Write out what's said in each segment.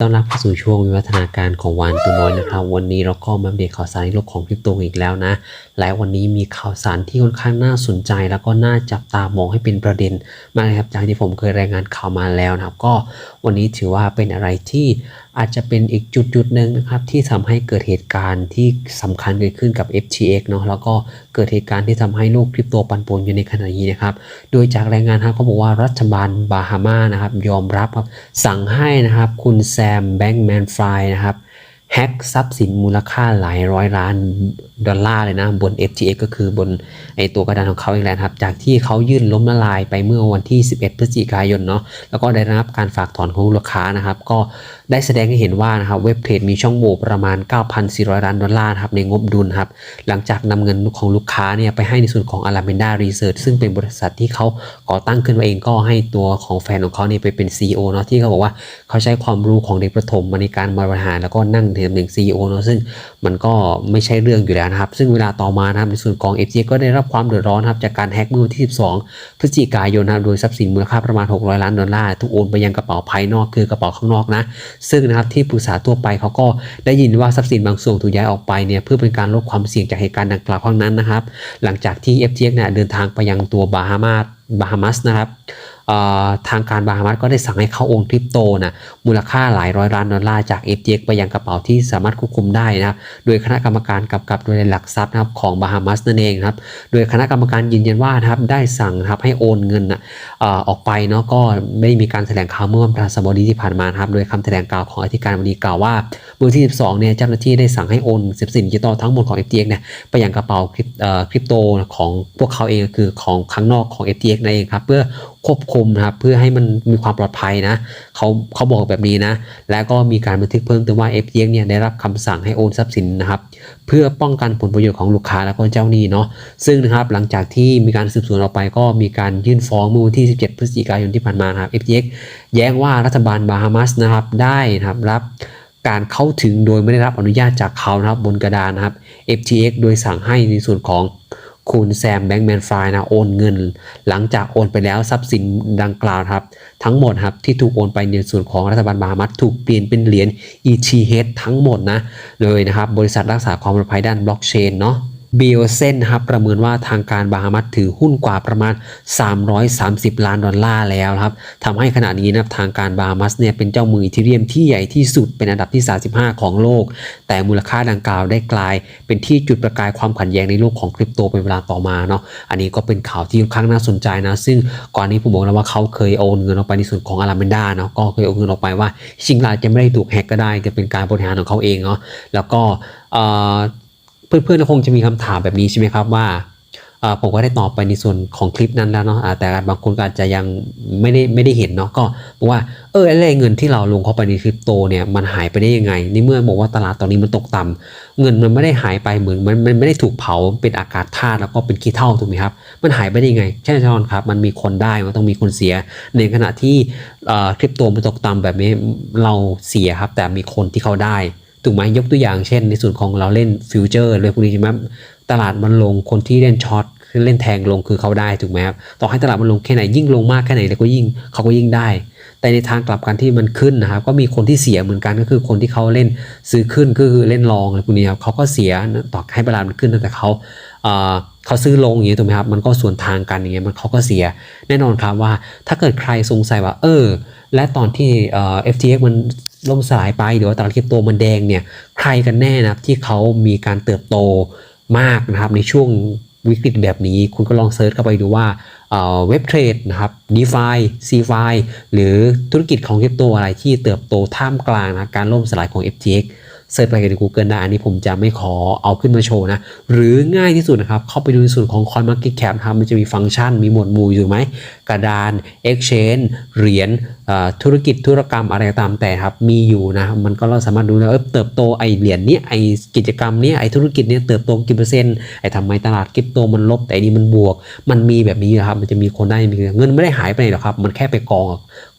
ต้อนรับเข้าสู่ช่วงวิวัฒนาการของวานตัวน้อยนะครับ วันนี้เราก็มาเดตข่าวสารในโลกของคริปโตอีกแล้วนะและวันนี้มีข่าวสารที่ค่อนข้างน่าสนใจ แล้วก็น่าจับตามองให้เป็นประเด็นมากเลยครับจากที่ผมเคยรายงานข่าวมาแล้วนะครับ ก็วันนี้ถือว่าเป็นอะไรที่อาจจะเป็นอีกจุดจุดๆหนึ่งนะครับ ที่ทำให้เกิดเหตุการณ์ที่สำคัญเกิดขึ้นกับ FTX เนาะแล้วก็เกิดเหตุการณ์ที่ทำให้โลกคริปโตปั่นป่วนอยู่ในขณะนี้นะครับ โดยจากรายงานครับเขาบอกว่ารัฐบาลบาฮามานะครับยอมรับครับสั่งให้นะครับคุณแซมแบงก์แมนฟรายนะครับ แฮ็กทรัพย์สินมูลค่าหลายร้อยล้านดอลลาร์เลยนะ บน FTX ก็คือบนไอตัวกระดานของเขาเองแหละครับ จากที่เขายื่นล้มละลายไปเมื่อวันที่ 11 พฤศจิกายนเนาะแล้วก็ได้รับการฝากถอนของลูกค้านะครับ ก็ได้แสดงให้เห็นว่านะครับเว็บเทรดมีช่องโหว่ประมาณ 9,400 ล้านดอลลาร์ครับในงบดุลครับ หลังจากนำเงินของลูกค้าเนี่ยไปให้ในส่วนของ Alameda Research ซึ่งเป็นบริษัทที่เขาก่อตั้งขึ้นมาเองก็ให้ตัวของแฟนของเขาเนี่ยไปเป็น CEO เนาะที่เขาบอกว่าเขาใช้ความรู้ของเด็กประถมมาในการบริหารแล้วก็นั่งในตำแหน่ง CEO เนาะซึ่งมันก็ไม่ใช่เรื่องอยู่แล้วนะครับ ซึ่งเวลาต่อมานะครับในส่วนของ FTX ก็ได้รับความเดือดร้อนครับจากการแฮกเมื่อวันที่ 12 พฤศจิกายนนะโดยทรัพย์สินมูลค่าประมาณ 600 ล้านดอลลาร์ถูกโอนไปยังกระเป๋าภายนอกคือกระเป๋าข้างนอกนะ ซึ่งนะครับที่ปรึกษาทั่วไปเขาก็ได้ยินว่าทรัพย์สินบางส่วนถูกย้ายออกไปเนี่ยเพื่อเป็นการลดความเสี่ยงจากเหตุการณ์ดังกล่าวครั้งนั้นนะครับ หลังจากที่ FTX เนี่ยเดินทางไปยังตัวบาฮามาสบาฮามัสนะครับ ทางการบาฮามัสก็ได้สั่งให้เขาโอนคริปโตนะมูลค่าหลายร้อยล้านดอลลาร์จาก FTX ไปยังกระเป๋าที่สามารถควบคุมได้นะครับโดยคณะกรรมการกำกับโดยหลักทรัพย์นะครับของบาฮามัสนั่นเองครับโดยคณะกรรมการยืนยันว่านะครับได้สั่งนะครับให้โอนเงินนะอออกไปเนาะก็ไม่มีการแถลงข่าวเมื่อวันพฤหัสบดีที่ผ่านมาครับโดยคำแถลงข่าวของอธิการบดีกล่าวว่าเมื่อวันที่ 12 เนี่ยเจ้าหน้าที่ได้สั่งให้โอนสิบสินดิจิตอลทั้งหมดของ FTX เนี่ยไปยังกระเป๋าคริปโตของพวกเขาเองคือของข้างนอกของ FTX นั่นเองครับเพื่อ ควบคุมนะครับเพื่อให้มันมีความปลอดภัยนะเขาเขาบอกแบบนี้นะ แล้วก็มีการบันทึกเพิ่มเติมว่า FTX เนี่ยได้รับคำสั่งให้โอนทรัพย์สินนะครับ เพื่อป้องกันผลประโยชน์ของลูกค้าแล้วก็เจ้าหนี้เนาะซึ่งนะครับหลังจากที่มีการสืบสวนออกไป ก็มีการยื่นฟ้องเมื่อวันที่ 17 พฤศจิกายนที่ผ่านมานะครับ FTX แย้งว่ารัฐบาลบาฮามัสนะครับได้นะครับรับการเข้าถึงโดยไม่ได้รับอนุญาตจากเขานะครับบนกระดานนะครับ FTX โดยสั่งให้ในส่วนของ คุณแซมแบงก์แมนฟรายนะโอนเงิน หลังจากโอนไปแล้วทรัพย์สินดังกล่าวครับ ทั้งหมดครับที่ถูกโอนไปในส่วนของรัฐบาลบาฮามัดถูกเปลี่ยนเป็นเหรียญ ETH ทั้งหมดนะเลยนะครับบริษัทรักษาความปลอดภัยด้านบล็อกเชนเนาะ บ o เซนครับประเมินว่าทางการบาฮามัสถือหุ้นกว่าประมาณ 330 ล้านดอลลาร์แล้วครับทำให้ขณะนี้นะครับทางการบาฮามัสเนี่ยเป็นเจ้ามืออีเทเรียมที่ใหญ่ที่สุดเป็นอันดับที่ 35 ของโลก แต่มูลค่าดังกล่าวได้กลาย เป็นที่จุดประกายความขัดแย้งในโลกของคริปโตเป็นเวลาต่อมาเนาะอันนี้ก็เป็นข่าวที่ค่อนข้างน่าสนใจนะ ซึ่งก่อนนี้ผมบอกแล้วว่าเขาเคยโอนเงินออกไปในส่วนของอาราเมนดาเนาะก็เคยโอนเงินออกไปว่าจริงๆแล้วอาจจะไม่ได้ถูกแฮกก็ได้จะเป็นการบริหารของเขาเองเนาะแล้วก็ เพื่อนๆคงจะมีคำถามแบบนี้ใช่ไหมครับว่าผมก็ได้ตอบไปในส่วนของคลิปนั้นแล้วเนาะแต่บางคนก็อาจจะยังไม่ได้ไม่ได้เห็นเนาะก็บอกว่าเอออะไรเงินที่เราลงเข้าไปในคริปโตเนี่ยมันหายไปได้ยังไงในเมื่อบอกว่าตลาดตอนนี้มันตกต่ำเงินมันไม่ได้หายไปเหมือนมันมันไม่ได้ถูกเผาเป็นอากาศธาตุแล้วก็เป็นขี้เถ้าถูกไหมครับมันหายไปได้ยังไงใช่แน่นอนครับ มันมีคนได้มันต้องมีคนเสีย ในขณะที่คริปโตมันตกต่ำแบบนี้เราเสียครับแต่มีคนที่เขาได้ ถูกไหมยกตัวอย่างเช่น ในส่วนของเราเล่นฟิวเจอร์เลยพวกนี้ใช่ไหมตลาดมันลงคนที่เล่นช็อตเล่นแทงลงคือเขาได้ถูกไหมครับต่อให้ตลาดมันลงแค่ไหนยิ่งลงมากแค่ไหนเลยก็ยิ่งเขาก็ยิ่งได้ แต่ในทางกลับกันที่มันขึ้นนะครับก็มีคนที่เสียเหมือนกันก็คือคนที่เขาเล่นซื้อขึ้นก็คือเล่นลองอะไรพวกนี้ครับเขาก็เสียต่อให้ตลาดมันขึ้นแต่เขาเอ่อเขาซื้อลงอย่างนี้ถูกไหมครับมันก็ส่วนทางกันอย่างเงี้ยมันเขาก็เสียแน่นอนครับว่าถ้าเกิดใครสงสัยว่าเออและตอนที่เอ่อ FTX มัน ล่มสลายไปหรือว่าตลาดคริปโตมันแดงเนี่ยใครกันแน่นะครับที่เขามีการเติบโตมากนะครับในช่วงวิกฤตแบบนี้ คุณก็ลองเซิร์ชเข้าไปดูว่าเว็บเทรดนะครับ d e f i c f i หรือธุรกิจของคริปโตอะไรที่เติบโตท่ามกลางนะการล่มสลายของ FTX เสิร์ชไปใน Google ได้อันนี้ผมจะไม่ขอเอาขึ้นมาโชว์นะ หรือง่ายที่สุดนะครับ เข้าไปดูในส่วนของ CoinMarketCap นะครับมันจะมีฟังก์ชันมีหมวดหมู่อยู่ไหม กระดาน Exchange เหรียญธุรกิจธุรกรรมอะไรตามแต่ครับ มีอยู่นะ มันก็เราสามารถดูแล้วเออเติบโตไอเหรียญนี้ไอกิจกรรมนี้ไอธุรกิจนี้เติบโตกี่เปอร์เซ็นต์ไอทำไมตลาดคริปโตมันลบแต่อันนี้มันบวก มันมีแบบนี้นะครับมันจะมีคนได้มีเงินไม่ได้หายไปไหนหรอกครับ มันแค่ไปกอง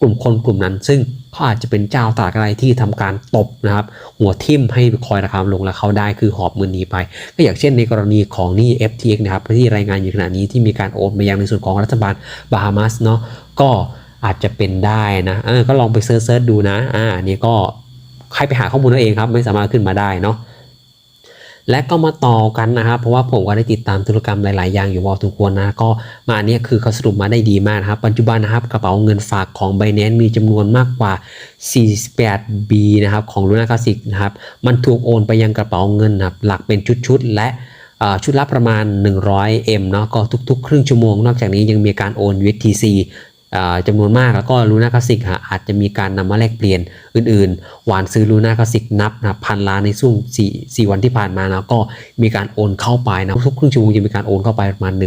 กลุ่มคนกลุ่มนั้น ซึ่งเขาอาจจะเป็นเจ้าตลาดอะไรที่ทำการตบนะครับ หัวทิ่มให้คอยราคาลงแล้วเขาได้คือหอบเงินหนีไป ก็อย่างเช่นในกรณีของนี่ FTX นะครับที่รายงานอยู่ขณะนี้ที่มีการโอนมายังในส่วนของรัฐบาลบาฮามัสเนาะก็อาจจะเป็นได้นะเออก็ลองไปเซิร์ชดูนะอ่านนี้ก็ใครไปหาข้อมูลเอาเองครับ ไม่สามารถขึ้นมาได้เนาะ และก็มาต่อกันนะครับเพราะว่าผมก็ได้ติดตามธุรกรรมหลาย ๆ อย่างอยู่พอสมควรนะก็มาอันเนี้ยคือเขาสรุปมาได้ดีมากนะครับ ปัจจุบันนะครับกระเป๋าเงินฝากของ b บ n a n c e มีจำนวนมากกว่า 48 B นะครับของ Luna Classic นะครับมันถูกโอนไปยังกระเป๋าเงินนะครับหลักเป็นชุด ๆ และชุดละประมาณ 100 M เนาะก็ทุก ๆ ครึ่งชั่วโมง นอกจากนี้ยังมีการโอน USTC จำนวนมากแล้วก็ลูน่าคลาสสิกอาจจะมีการนำมาแลกเปลี่ยนอื่นๆ หวานซื้อลูน่าคลาสสิกนับนะพันล้านในช่วง4 4 วันที่ผ่านมาแล้วก็มีการโอนเข้าไปนะทุกครึ่งชั่วโมงจะมีการโอนเข้าไปประมาณ1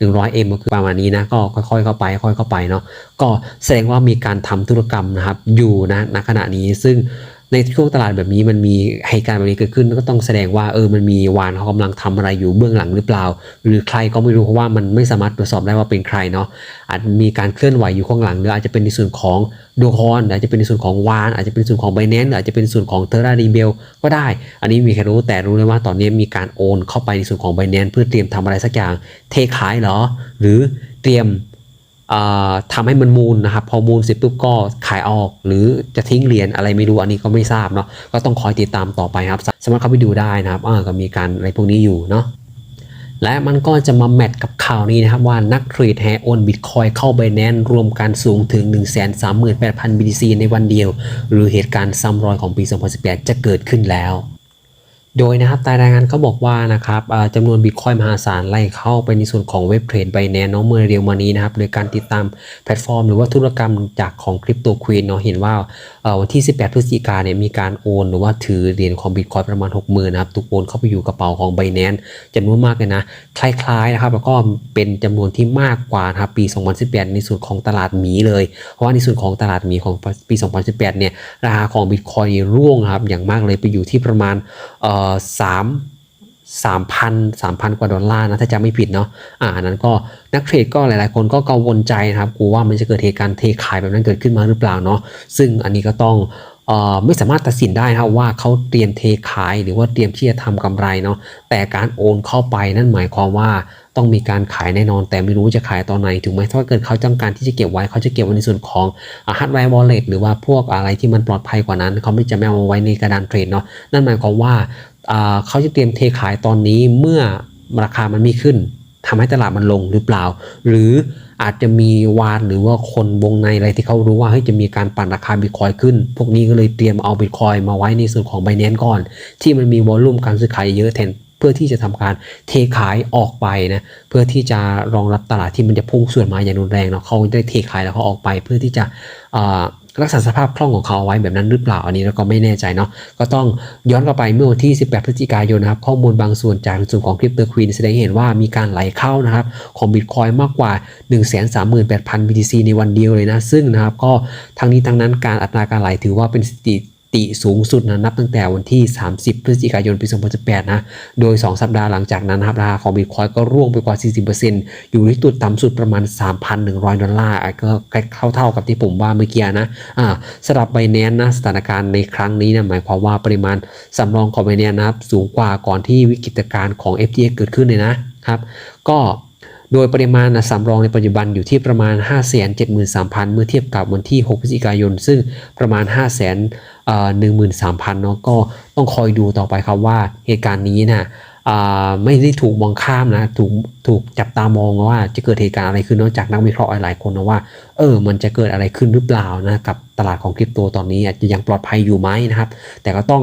100 M ก็คือประมาณนี้นะก็ค่อยๆเข้าไปค่อยๆเข้าไปเนาะก็แสดงว่ามีการทำธุรกรรมนะครับอยู่นะณขณะนี้ซึ่ง ในช่วงตลาดแบบนี้มันมีเหตุการณ์แบบนี้เกิดขึ้นก็ต้องแสดงว่าเออมันมีวานเขากำลังทำอะไรอยู่เบื้องหลังหรือเปล่า หรือใครก็ไม่รู้เพราะว่ามันไม่สามารถตรวจสอบได้ว่าเป็นใครเนาะอาจมีการเคลื่อนไหวอยู่ข้างหลังหรืออาจจะเป็นในส่วนของดวงฮอนอาจจะเป็นในส่วนของวานอาจจะเป็นส่วนของไบแนนอาจจะเป็นส่วนของเทอร่าดีเบลก็ได้ อันนี้มีใครรู้แต่รู้เลยว่าตอนนี้มีการโอนเข้าไปในส่วนของไบแนนเพื่อเตรียมทำอะไรสักอย่างเทขายเหรอ หรือเตรียม อ่าทำให้มันมูลนะครับ พอมูลเสร็จปุ๊บก็ขายออก หรือจะทิ้งเหรียญอะไรไม่รู้อันนี้ก็ไม่ทราบเนาะก็ต้องคอยติดตามต่อไปครับ สามารถเข้าไปดูได้นะครับอ่าก็มีการอะไรพวกนี้อยู่เนาะและมันก็จะมาแมทกับข่าวนี้นะครับ ว่านักเทรดแฮโอนบิตคอยเข้าไบแนนรวมกันสูงถึง 138,000 BTC ในวันเดียว หรือเหตุการณ์ซ้ำรอยของปี 2018 จะเกิดขึ้นแล้ว โดยนะครับใต้รายงานเขาบอกว่านะครับจำนวนบิตคอยมหาศาลไล่เข้าไปในส่วนของเว็บเทรดไบแนนเนาะเมื่อเร็วมานี้นะครับโดยการติดตามแพลตฟอร์ม หรือว่าธุรกรรมจากของคริปโตควีนเนาะเห็นว่าวันที่ 18 พฤศจิกาเนี่ยมีการโอน หรือว่าถือเหรียญของบิตคอยประมาณ 60,000นะครับถูกโอนเข้าไปอยู่กระเป๋าของไบแนนจำนวนมากเลยนะ คล้ายๆนะครับแล้วก็เป็นจำนวนที่มากกว่านะครับปี 2018 ในส่วนของตลาดหมีเลย เพราะว่าในส่วนของตลาดหมีของปี 2018 เนี่ยราคาของบิตคอยร่วงครับอย่างมากเลยไปอยู่ที่ประมาณเอ่อสามสามพันสามพันกว่าดอลลาร์นะ ถ้าจำไม่ผิดเนาะอ่านั้นก็นักเทรดก็หลายๆ คนก็กังวลใจนะครับกลัวว่ามันจะเกิดเหตุการณ์เทขายแบบนั้นเกิดขึ้นมาหรือเปล่าเนาะซึ่งอันนี้ก็ต้องออไม่สามารถตัดสินได้นะครับว่าเขาเตรียมเทขายหรือว่าเตรียมที่จะทำกำไรเนาะแต่การโอนเข้าไปนั่นหมายความว่าต้องมีการขายแน่นอน แต่ไม่รู้จะขายตอนไหนถูกไหมถ้าเกิดเขาต้องการที่จะเก็บไว้เขาจะเก็บไว้ในส่วนของฮาร์ดแวร์วอลเล็ตหรือว่าพวกอะไรที่มันปลอดภัยกว่านั้น เขาไม่จะไม่เอาไว้ในกระดานเทรดเนาะนั่นหมายความว่า เขาจะเตรียมเทขายตอนนี้เมื่อราคามันไม่ขึ้นทำให้ตลาดมันลงหรือเปล่า หรืออาจจะมีวานหรือว่าคนวงในอะไรที่เขารู้ว่าเฮ้ยจะมีการปั่นราคาบิตคอยขึ้น พวกนี้ก็เลยเตรียมเอาบิตคอยมาไว้ในส่วนของ b บ n a n c e ก่อน ที่มันมีวอลลุ่มการซื้อขายเยอะแทนเพื่อที่จะทำการเทขายออกไปนะเพื่อที่จะรองรับตลาดที่มันจะพุ่งส่วนมาอย่างรุนแรงเนาะเขาได้เทขายแล้วเขาออกไปเพื่อที่จะ รักษาสภาพคล่องของเขาเอาไว้แบบนั้นหรือเปล่าอันนี้เราก็ไม่แน่ใจเนาะก็ต้องย้อนกลับไปเมื่อวันที่ 18 พฤศจิกายนนะครับข้อมูลบางส่วนจากส่วนของคริปเตอร์ควีนแสดงให้เห็นว่ามีการไหลเข้านะครับของบิตคอยมากกว่า 138,000 BTC ในวันเดียวเลยนะซึ่งนะครับก็ทั้งนี้ทั้งนั้นการอัตราการไหลถือว่าเป็นสถิติ สูงสุดนะนับตั้งแต่วันที่ 30 พฤศจิกายนปี2018นะโดย 2 สัปดาห์หลังจากนั้นนะครับราคาของบิตคอยก็ร่วงไปกว่า 40%อยู่ที่จุดต่ำสุดประมาณ 3,100 ดอลลาร์อะก็เข้าเท่ากับที่ผมว่าเมื่อกี้นะอ่าสำหรับไบแนนนะสถานการณ์ในครั้งนี้นะหมายความว่าปริมาณสำรองของไบแนนนะครับสูงกว่าก่อนที่วิกฤตการณ์ของ FTX เกิดขึ้นเลยนะครับก็ โดยปริมาณสำรองในปัจจุบันอยู่ที่ประมาณ 573,000 เมื่อเทียบกับวันที่ 6 พฤศจิกายน ซึ่งประมาณ5 0 0 0 0 0หนึ่งหมื่นสามพันเนาะก็ต้องคอยดูต่อไปครับว่าเหตุการณ์นี้นะอ่าไม่ได้ถูกมองข้ามนะถูกถูกจับตามองว่าจะเกิดเหตุการณ์อะไรขึ้นนอกจากนักวิเคราะห์หลายคนนะว่าเออมันจะเกิดอะไรขึ้นหรือเปล่านะกับตลาดของคริปโตตอนนี้อาจจะยังปลอดภัยอยู่ไหมนะครับ แต่ก็ต้อง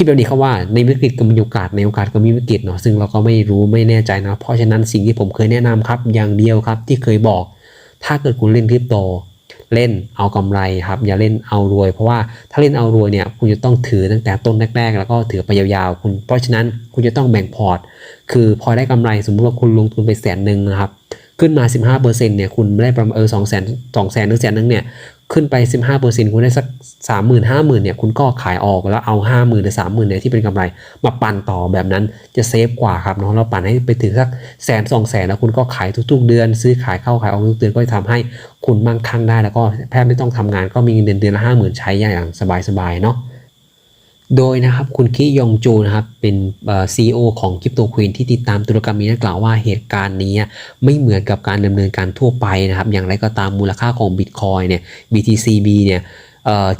คิดแบบนี้ครับว่าในวิกฤตก็มีโอกาสในโอกาสก็มีวิกฤตเนาะซึ่งเราก็ไม่รู้ไม่แน่ใจนะเพราะฉะนั้นสิ่งที่ผมเคยแนะนำครับ อย่างเดียวครับที่เคยบอก ถ้าเกิดคุณเล่นคริปโต เล่นเอากำไรครับ อย่าเล่นเอารวย เพราะว่าถ้าเล่นเอารวยเนี่ยคุณจะต้องถือตั้งแต่ต้นแรกๆ แล้วก็ถือไปยาวๆคุณเพราะฉะนั้นคุณจะต้องแบ่งพอร์ต คือพอได้กำไรสมมติว่าคุณลงทุนไปแสนหนึ่งนะครับขึ้นมา 15%เนี่ยคุณได้ประมาณเออสองแสนสองแสนหรือแสนนึงเนี่ย ขึ้นไป 15%คุณได้สัก 30,000 50,000เนี่ยคุณก็ขายออกแล้วเอา 50,000หรือ30,000เนี่ยที่เป็นกำไรมาปั่นต่อแบบนั้นจะเซฟกว่าครับเนาะเราปั่นให้ไปถึงสักแสนสองแสนแล้วคุณก็ขายทุกๆ เดือน ซื้อขายเข้าขายออกทุกเดือนก็จะทำให้คุณมั่งคั่งได้แล้วก็แทบไม่ต้องทำงานก็มีเงินเดือนเดือนละ50,000 ใช้อย่างสบายๆเนาะ โดยนะครับคุณคิยองจูนะครับเป็นซีอีโอของคริปโตควีนที่ติดตามตุรกรรมนี้กล่าวว่าเหตุการณ์นี้ไม่เหมือนกับการดำเนินการทั่วไปนะครับ อย่างไรก็ตามมูลค่าของบิตคอยเนี่ย BTCB เนี่ย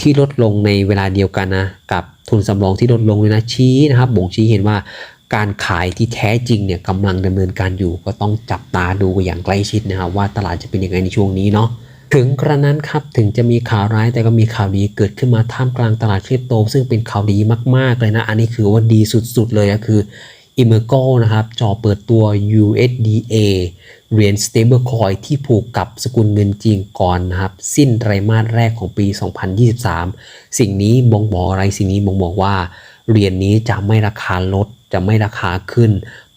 ที่ลดลงในเวลาเดียวกันนะกับทุนสำรองที่ลดลงเลยนะชี้นะครับบ่งชี้เห็นว่าการขายที่แท้จริงเนี่ยกำลังดำเนินการอยู่ก็ต้องจับตาดูอย่างใกล้ชิดนะครับว่าตลาดจะเป็นยังไงในช่วงนี้เนาะ ถึงกระนั้นครับถึงจะมีข่าวร้ายแต่ก็มีข่าวดีเกิดขึ้นมาท่ามกลางตลาดคริปโต ซึ่งเป็นข่าวดีมาก ๆ เลยนะ อันนี้คือว่าดีสุด ๆ เลยก็คือ i m e r g o นะครับจอเปิดตัว USDA เหรียญ stablecoin ที่ผูกกับสกุลเงินจีนก่อนนะครับ สิ้นไตรมาสแรกของปี 2023 สิ่งนี้บ่งบอกอะไรสิ่งนี้บ่งบอกว่าเหรียญนี้จะไม่ราคาลดจะไม่ราคาขึ้น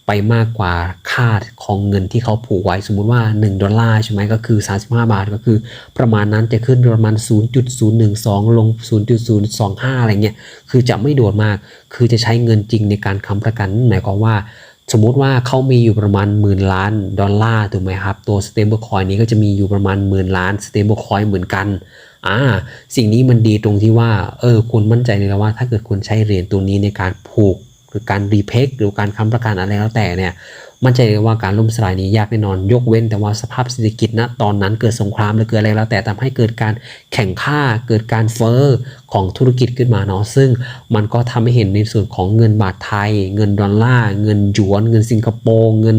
ไปมากกว่าค่าของเงินที่เขาผูกไว้สมมุติว่า 1 ดอลลาร์ใช่ไหมก็คือ 35 บาทก็คือ ประมาณนั้นจะขึ้นประมาณ 0.012 ลง 0.025 อะไรเงี้ยคือจะไม่โดดมาก คือจะใช้เงินจริงในการค้ำประกันหมายความว่าสมมุติว่าเขามีอยู่ประมาณหมื่นล้านดอลลาร์ถูกไหมครับ ตัว stable coin นี้ก็จะมีอยู่ประมาณหมื่นล้าน stable coin เหมือนกันอ่าสิ่งนี้มันดีตรงที่ว่าเออคุณมั่นใจเลยว่า ถ้าเกิดคุณใช้เหรียญตัวนี้ในการผูก หรือการรีเพกหรือการค้ำประกันอะไรแล้วแต่เนี่ย มั่นใจเลยว่าการล่มสลายนี้ยากแน่นอน ยกเว้น แต่ว่าสภาพเศรษฐกิจณตอนนั้นเกิดสงครามหรือเกิดอะไรแล้ว แต่ทำให้เกิดการแข่งข้าเกิดการเฟอ้อของธุรกิจขึ้นมาเนาะซึ่งมันก็ทำให้เห็นในส่วนของเงินบาทไทย เงินดอลลาร์เงินหยวน เงินสิงคโปร์เงิน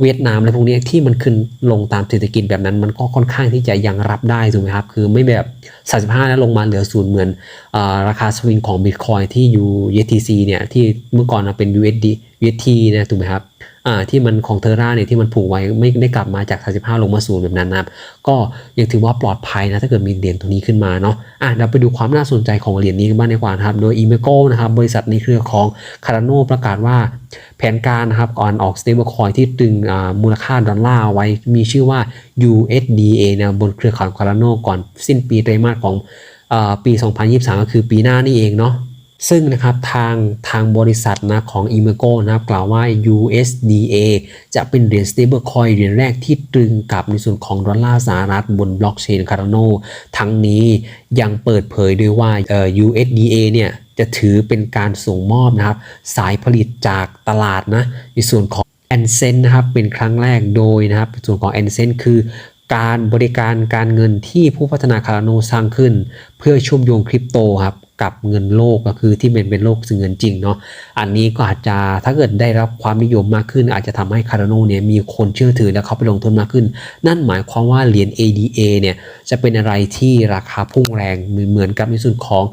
เวียดนามอะไรพวกนี้ที่มันขึ้นลงตามเศรษฐกิจแบบนั้น มันก็ค่อนข้างที่จะยังรับได้ถูกไหมครับคือไม่แบบ35แล้วลงมาเหลือศูนย์เหมือนอราคาสวิงของบิตคอยที่อยู่ USDC เนี่ยที่เมื่อก่อนเป็น USD UST นะถูกไหมครับ อ่าที่มันของเทอร่าเนี่ยที่มันผูกไว้ไม่ได้กลับมาจาก 35 ลงมาศูนย์แบบนั้นนะครับก็ยังถือว่าปลอดภัยนะถ้าเกิดมีเหรียญตัวนี้ขึ้นมาเนาะอะเราไปดูความน่าสนใจของเหรียญนี้กันบ้างดีกว่านะครับโดย e m e c o นะครับบริษัทในเครือของ Cardano ประกาศว่าแผนการนะครับก่อนออก stablecoin ที่ตึงมูลค่าดอลลาร์ไว้มีชื่อว่า USDA นะบนเครือข่าย Cardano ก่อนสิ้นปีไตรมาสของปี 2023 ก็คือปีหน้านี่เองเนาะ ซึ่งนะครับทางทางบริษัทนะของ e m e r g o นะครับกล่าวว่า USDA จะเป็นเหรียญ stablecoin เหรียญแรกที่ตรึงกับในส่วนของดอลลาร์สหรัฐบนบล็อกเชน Cardano ทั้งนี้ยังเปิดเผยด้วยว่า USDA เนี่ยจะถือเป็นการส่งมอบนะครับสายผลิตจากตลาดนะในส่วนของ a n s e n นะครับเป็นครั้งแรกโดยนะครับส่วนของ a n s e n คือการบริการการเงินที่ผู้พัฒนาคาร์โนสร้างขึ้น เพื่อชื่มโยงคริปโตครับ กับเงินโลกก็คือที่เป็นเป็นโลกเงินจริงเนาะอันนี้ก็อาจจะถ้าเกิดได้รับความนิยมมากขึ้น อาจจะทำให้คาร์โนเนี่ยมีคนเชื่อถือและเขาไปลงทุนมากขึ้น นั่นหมายความว่าเหรียญ ADA เนี่ยจะเป็นอะไรที่ราคาพุ่งแรงเหมือนกับในส่วนของ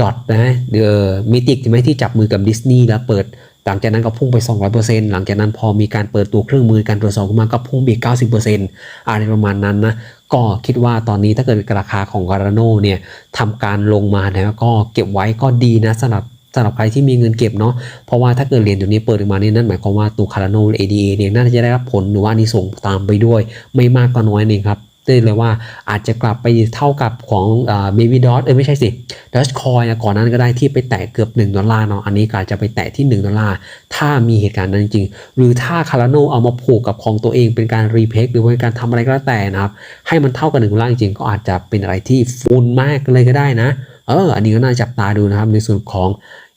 ดอทนะเดอมิติกใช่ไหมที่จับมือกับดิสนีย์แล้วเปิด หลังจากนั้นก็พุ่งไป 200%หลังจากนั้นพอมีการเปิดตัวเครื่องมือการตรวจสอบขึ้นมาก็พุ่งไปอีก 90%อะไรประมาณนั้นนะ ก็คิดว่าตอนนี้ถ้าเกิดราคาของ Cardano เนี่ยทำการลงมาแล้วก็เก็บไว้ก็ดีนะสำหรับสำหรับใครที่มีเงินเก็บเนาะ เพราะว่าถ้าเกิดเหรียญตัวนี้เปิดออกมาเนี่ยนั่นหมายความว่าตัว Cardano ADA เนี่ยน่าจะได้รับผลหรือว่านนี้ส่งตามไปด้วย ไม่มากก็น้อยเองครับ ได้เลยว่าอาจจะกลับไปเท่ากับของเบบี้ดอทเออไม่ใช่สิดัชคอยนะก่อนนั้นก็ได้ที่ไปแตะเกือบ 1 ดอลลาร์เนาะอันนี้ก็อาจจะไปแตะที่ 1 ดอลลาร์ ถ้ามีเหตุการณ์นั้นจริง หรือถ้าคาร์โนเอามาผูกกับของตัวเองเป็นการรีเพกหรือเป็นการทำอะไรก็แล้วแต่นะครับ ให้มันเท่ากับ1ดอลลาร์จริงก็อาจจะเป็นอะไรที่ฟูนมากเลยก็ได้นะเอออันนี้ก็น่าจับตาดูนะครับในส่วนของ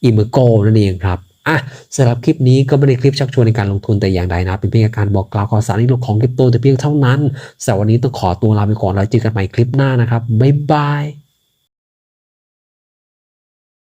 อิมเมอร์โกนั่นเองครับ อะสำหรับคลิปนี้ก็ไม่ได้คลิปชักชวนในการลงทุนแต่อย่างใดนะ เป็นเพียงการบอกกล่าวข่าวสารในโลกของคริปโตแต่เพียงเท่านั้นสำหรับวันนี้ต้องขอตัวลาไปก่อนแล้วเจอกันใหม่คลิปหน้านะครับบ๊ายบาย